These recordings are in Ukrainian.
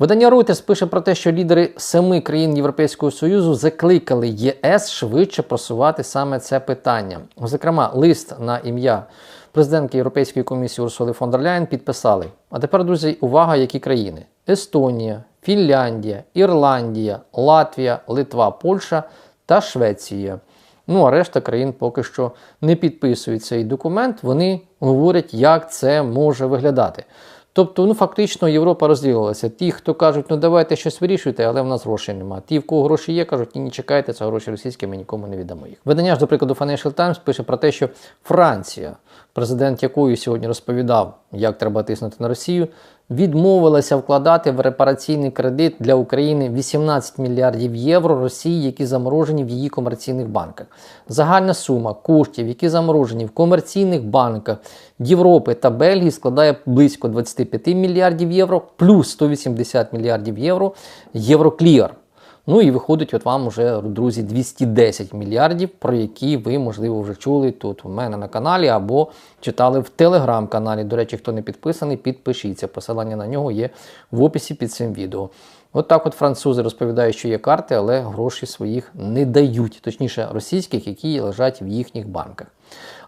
Видання Reuters пише про те, що лідери семи країн Європейського Союзу закликали ЄС швидше просувати саме це питання. Зокрема, лист на ім'я президентки Європейської комісії Урсули фон дер Ляєн підписали. А тепер, друзі, увага, які країни: Естонія, Фінляндія, Ірландія, Латвія, Литва, Польща та Швеція. Ну а решта країн поки що не підписують цей документ. Вони говорять, як це може виглядати. Тобто, ну фактично Європа розділилася. Ті, хто кажуть, ну давайте щось вирішуйте, але в нас грошей немає. Ті, в кого гроші є, кажуть, ні, не чекайте, це гроші російські, ми нікому не віддамо їх. Видання ж, до прикладу, Financial Times пише про те, що Франція, президент якої сьогодні розповідав, як треба тиснути на Росію, відмовилася вкладати в репараційний кредит для України 18 мільярдів євро Росії, які заморожені в її комерційних банках. Загальна сума коштів, які заморожені в комерційних банках Європи та Бельгії, складає близько 25 мільярдів євро, плюс 180 мільярдів євро Євроклір. Ну і виходить, от вам уже, друзі, 210 мільярдів, про які ви, можливо, вже чули тут у мене на каналі або читали в телеграм-каналі. До речі, хто не підписаний, підпишіться. Посилання на нього є в описі під цим відео. От так от французи розповідають, що є карти, але гроші своїх не дають, точніше російських, які лежать в їхніх банках.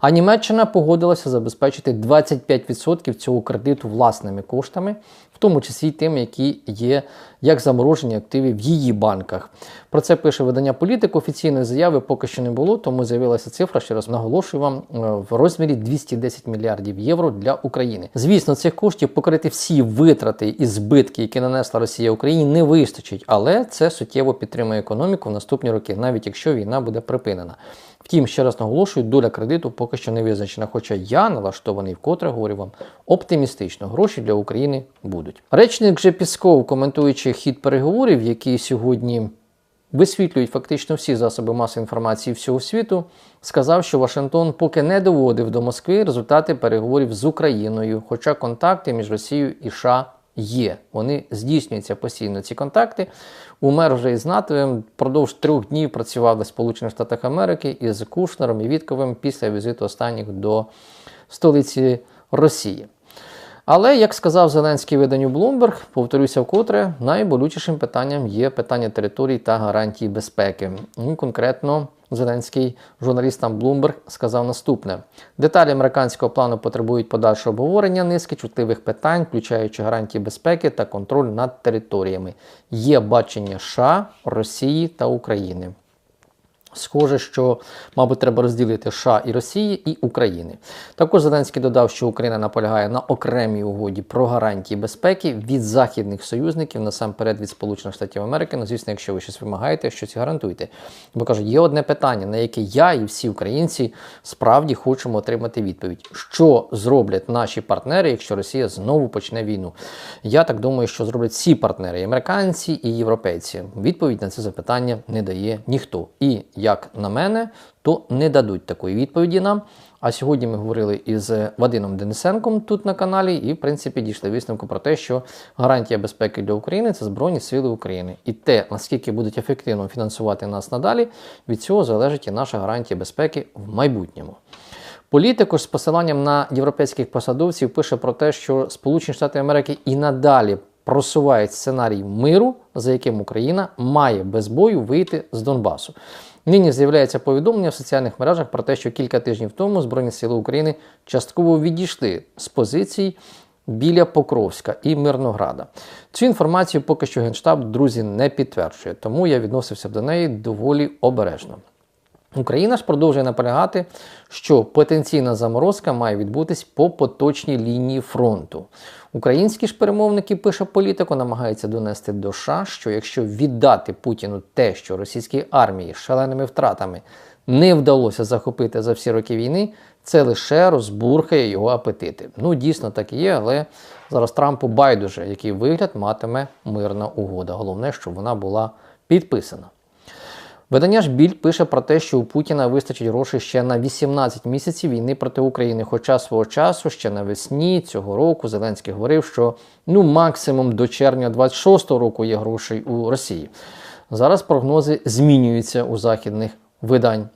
А Німеччина погодилася забезпечити 25% цього кредиту власними коштами, в тому числі тими, які є як заморожені активи в її банках. Про це пише видання політик. Офіційної заяви поки що не було, тому з'явилася цифра, ще раз наголошую вам, е, в розмірі 210 мільярдів євро для України. Звісно, цих коштів покрити всі витрати і збитки, які нанесла Росія Україні, не вистачить, але це суттєво підтримує економіку в наступні роки, навіть якщо війна буде припинена. Втім, ще раз наголошую, доля кредиту поки що не визначена. Хоча я налаштований вкотре говорю вам оптимістично. Гроші для України будуть. Речник же Пісков, коментуючи хід переговорів, які сьогодні висвітлюють фактично всі засоби масової інформації всього світу, сказав, що Вашингтон поки не доводив до Москви результати переговорів з Україною, хоча контакти між Росією і США є. Вони здійснюються постійно. Ці контакти. Умер вже із НАТО впродовж трьох днів працював на Сполучених Штатах Америки із Кушнером і Вітковим після візиту останніх до столиці Росії. Але, як сказав Зеленський виданню Bloomberg, повторюся вкотре, найболючішим питанням є питання територій та гарантій безпеки. Ну, конкретно Зеленський журналістам Bloomberg сказав наступне: деталі американського плану потребують подальшого обговорення низки чутливих питань, включаючи гарантії безпеки та контроль над територіями. Є бачення США, Росії та України. Схоже, що, мабуть, треба розділити США і Росії і України. Також Зеленський додав, що Україна наполягає на окремій угоді про гарантії безпеки від західних союзників, насамперед від Сполучених Штатів Америки. Ну, звісно, якщо ви щось вимагаєте, щось гарантуйте. Бо кажуть, є одне питання, на яке я і всі українці справді хочемо отримати відповідь: що зроблять наші партнери, якщо Росія знову почне війну? Я так думаю, що зроблять всі партнери, і американці і європейці. Відповідь на це запитання не дає ніхто. І як на мене, то не дадуть такої відповіді нам. А сьогодні ми говорили із Вадином Денисенком тут на каналі, і, в принципі, дійшли висновку про те, що гарантія безпеки для України це Збройні Сили України. І те, наскільки будуть ефективно фінансувати нас надалі, від цього залежить і наша гарантія безпеки в майбутньому. Політику з посиланням на європейських посадовців пише про те, що Сполучені Штати Америки і надалі просувають сценарій миру, за яким Україна має без бою вийти з Донбасу. Нині з'являється повідомлення в соціальних мережах про те, що кілька тижнів тому Збройні Сили України частково відійшли з позицій біля Покровська і Мирнограда. Цю інформацію поки що Генштаб, друзі, не підтверджує, тому я відносився до неї доволі обережно. Україна ж продовжує наполягати, що потенційна заморозка має відбутись по поточній лінії фронту. Українські ж перемовники пише політику, намагаються донести до США, що якщо віддати Путіну те, що російській армії з шаленими втратами не вдалося захопити за всі роки війни, це лише розбурхає його апетити. Ну, дійсно так і є, але зараз Трампу байдуже, який вигляд матиме мирна угода. Головне, щоб вона була підписана. Видання ж Більд пише про те, що у Путіна вистачить грошей ще на 18 місяців війни проти України. Хоча свого часу, ще навесні цього року, Зеленський говорив, що ну максимум до червня 26-го року є грошей у Росії. Зараз прогнози змінюються у західних видань.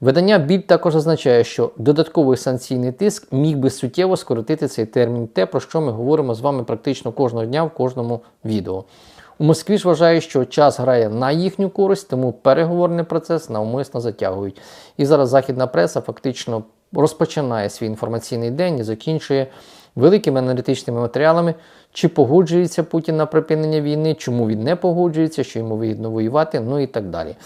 Видання Більд також означає, що додатковий санкційний тиск міг би суттєво скоротити цей термін, те, про що ми говоримо з вами практично кожного дня в кожному відео. У Москві ж вважає, що час грає на їхню користь, тому переговорний процес навмисно затягують. І зараз західна преса фактично розпочинає свій інформаційний день і закінчує великими аналітичними матеріалами, чи погоджується Путін на припинення війни, чому він не погоджується, що йому вигідно воювати, ну і так далі.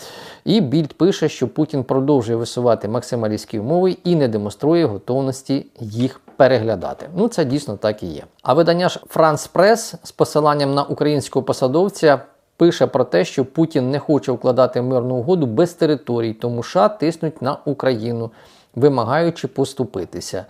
І Більд пише, що Путін продовжує висувати максималістські умови і не демонструє готовності їх переглядати. Ну, це дійсно так і є. А видання ж France Press з посиланням на українського посадовця. Пише про те, що Путін не хоче укладати мирну угоду без територій, тому США тиснуть на Україну, вимагаючи поступитися.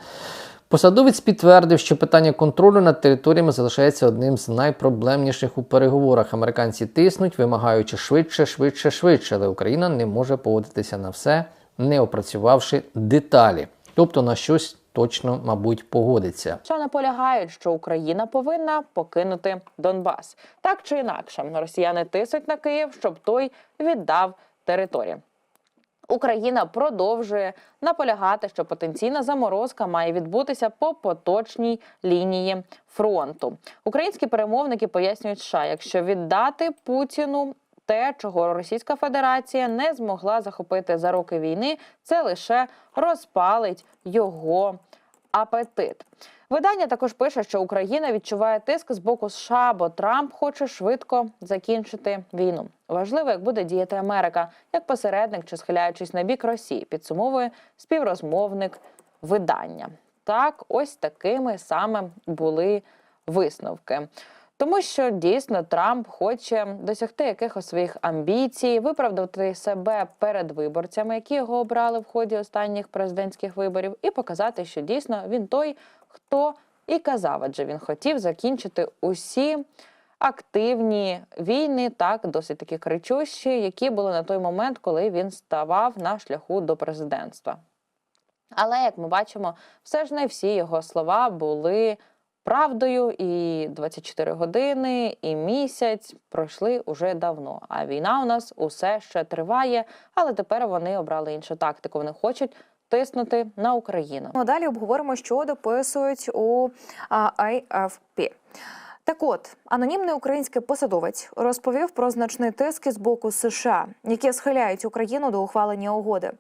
Посадовець підтвердив, що питання контролю над територіями залишається одним з найпроблемніших у переговорах. Американці тиснуть, вимагаючи швидше, швидше, швидше, але Україна не може погодитися на все, не опрацювавши деталі, тобто на щось точно, мабуть, погодиться. що наполягають, що Україна повинна покинути Донбас. Так чи інакше, росіяни тиснуть на Київ, щоб той віддав територію. Україна продовжує наполягати, що потенційна заморозка має відбутися по поточній лінії фронту. Українські перемовники пояснюють, США, якщо віддати Путіну те, чого Російська Федерація не змогла захопити за роки війни, це лише розпалить його апетит. Видання також пише, що Україна відчуває тиск з боку США, бо Трамп хоче швидко закінчити війну. Важливо, як буде діяти Америка, як посередник чи схиляючись на бік Росії, підсумовує співрозмовник видання. Так, ось такими саме були висновки. Тому що дійсно Трамп хоче досягти якихось своїх амбіцій, виправдати себе перед виборцями, які його обрали в ході останніх президентських виборів, і показати, що дійсно він той, хто і казав, адже він хотів закінчити усі активні війни, так досить таки кричущі, які були на той момент, коли він ставав на шляху до президентства. Але як ми бачимо, все ж не всі його слова були правдою, і 24 години, і місяць пройшли уже давно. А війна у нас усе ще триває, але тепер вони обрали іншу тактику. Вони хочуть тиснути на Україну. Ну, Далі обговоримо, що дописують у IFP. Так от, анонімний український посадовець розповів про значний тиск з боку США, які схиляють Україну до ухвалення угоди,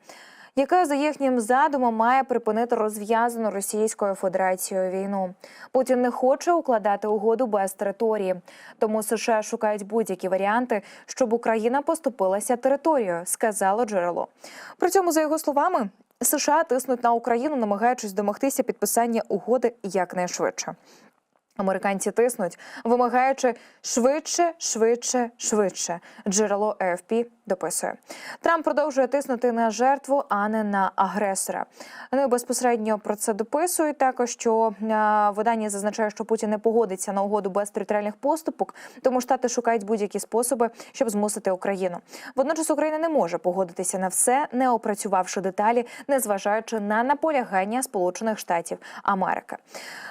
яка за їхнім задумом має припинити розв'язану Російською Федерацією війну. Путін не хоче укладати угоду без території, тому США шукають будь-які варіанти, щоб Україна поступилася територією, сказало джерело. При цьому, за його словами, США тиснуть на Україну, намагаючись домогтися підписання угоди якнайшвидше. Американці тиснуть, вимагаючи швидше, швидше, швидше. Джерело АФП дописує. Трамп продовжує тиснути на жертву, а не на агресора. Вони безпосередньо про це дописують. Також що е, видання зазначає, що Путін не погодиться на угоду без територіальних поступок, тому штати шукають будь-які способи, щоб змусити Україну. Водночас Україна не може погодитися на все, не опрацювавши деталі, незважаючи на наполягання Сполучених Штатів Америки.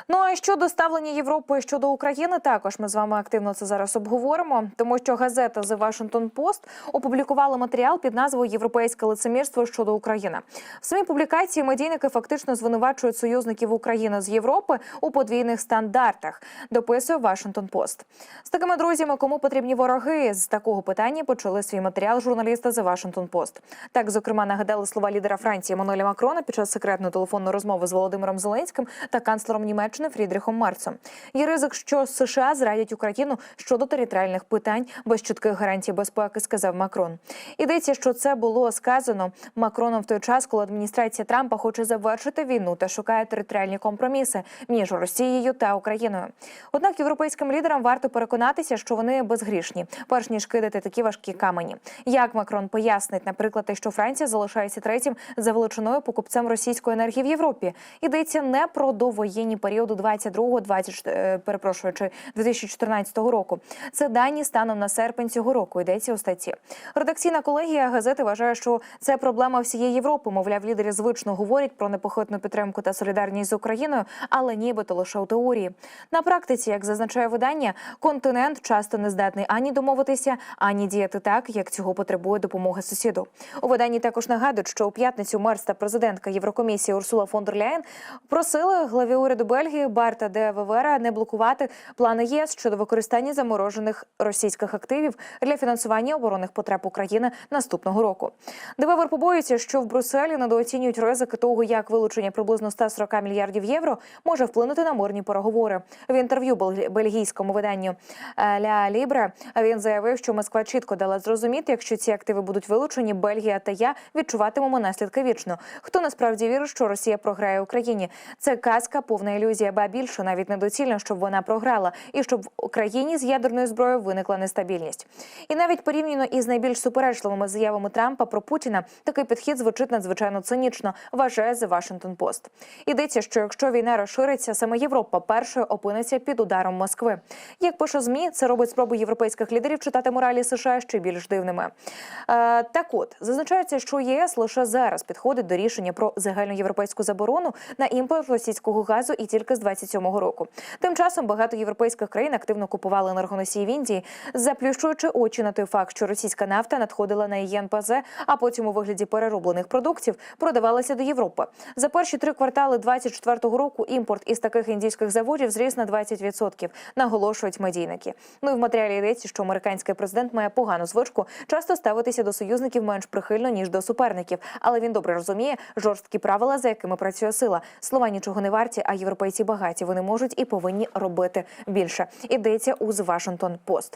Ну а щодо ставлення Європи щодо України, також ми з вами активно це зараз обговоримо, тому що газета The Washington Post опублікувала матеріал під назвою Європейське лицемірство щодо України. В самій публікації медійники фактично звинувачують союзників України з Європи у подвійних стандартах. Дописує Washington Post. З такими друзями, кому потрібні вороги, з такого питання почали свій матеріал журналісти The Washington Post. Так, зокрема, нагадали слова лідера Франції Мануеля Макрона під час секретної телефонної розмови з Володимиром Зеленським та канцлером Німеччини Фрідріхом Марцем. Є ризик, що США зрадять Україну щодо територіальних питань без чітких гарантій безпеки, сказав Макрон. Йдеться, що це було сказано Макроном в той час, коли адміністрація Трампа хоче завершити війну та шукає територіальні компроміси між Росією та Україною. Однак європейським лідерам варто переконатися, що вони безгрішні, перш ніж кидати такі важкі камені. Як Макрон пояснить, наприклад, те, що Франція залишається третім за величиною покупцем російської енергії в Європі. Йдеться не про довоєнні періоди 22-24 е, перепрошуючи 2014 року. Це дані станом на серпень цього року. Йдеться у статті. Редакційна колегія газети вважає, що це проблема всієї Європи. Мовляв, лідери звично говорять про непохитну підтримку та солідарність з Україною, але нібито лише у теорії. На практиці, як зазначає видання, континент часто не здатний ані домовитися, ані діяти так, як цього потребує допомоги сусіду. У виданні також нагадують, що у п'ятницю мерс та президентка Єврокомісії Урсула фон дер Ляєн просили главі уряду Бельгії Барта де Вевера не блокувати плани ЄС щодо використання заморожених російських активів для фінансування оборонних потреб наступного року. Девевер побоюється, що в Брюсселі недооцінюють ризики того, як вилучення приблизно 140 мільярдів євро може вплинути на мирні переговори. В інтерв'ю бельгі- бельгійському виданню е, Ля Лібре він заявив, що Москва чітко дала зрозуміти, якщо ці активи будуть вилучені, Бельгія та я відчуватимемо наслідки вічно. Хто насправді вірить, що Росія програє Україні? Це казка, повна ілюзія, ба більше навіть недоцільно, щоб вона програла, і щоб в Україні з ядерною зброєю виникла нестабільність. І навіть порівняно із найбільш суперечливими заявами Трампа про Путіна, такий підхід звучить надзвичайно цинічно, вважає The Washington Post. Йдеться, що якщо війна розшириться, саме Європа першою опиниться під ударом Москви. Як пише змі, це робить спробу європейських лідерів читати моралі США ще більш дивними. Е, так от зазначається, що ЄС лише зараз підходить до рішення про загальноєвропейську заборону на імпорт російського газу і тільки з 27-го року. Тим часом багато європейських країн активно купували енергоносії в Індії, заплющуючи очі на той факт, що російська нафта надходила на її НПЗ, а потім у вигляді перероблених продуктів продавалася до Європи. За перші три квартали 24-го року імпорт із таких індійських заводів зріс на 20%, наголошують медійники. Ну і в матеріалі йдеться, що американський президент має погану звичку часто ставитися до союзників менш прихильно ніж до суперників, але він добре розуміє жорсткі правила, за якими працює сила. Слова нічого не варті, а європейці багаті. Вони можуть і повинні робити більше. Ідеться у The Washington Post.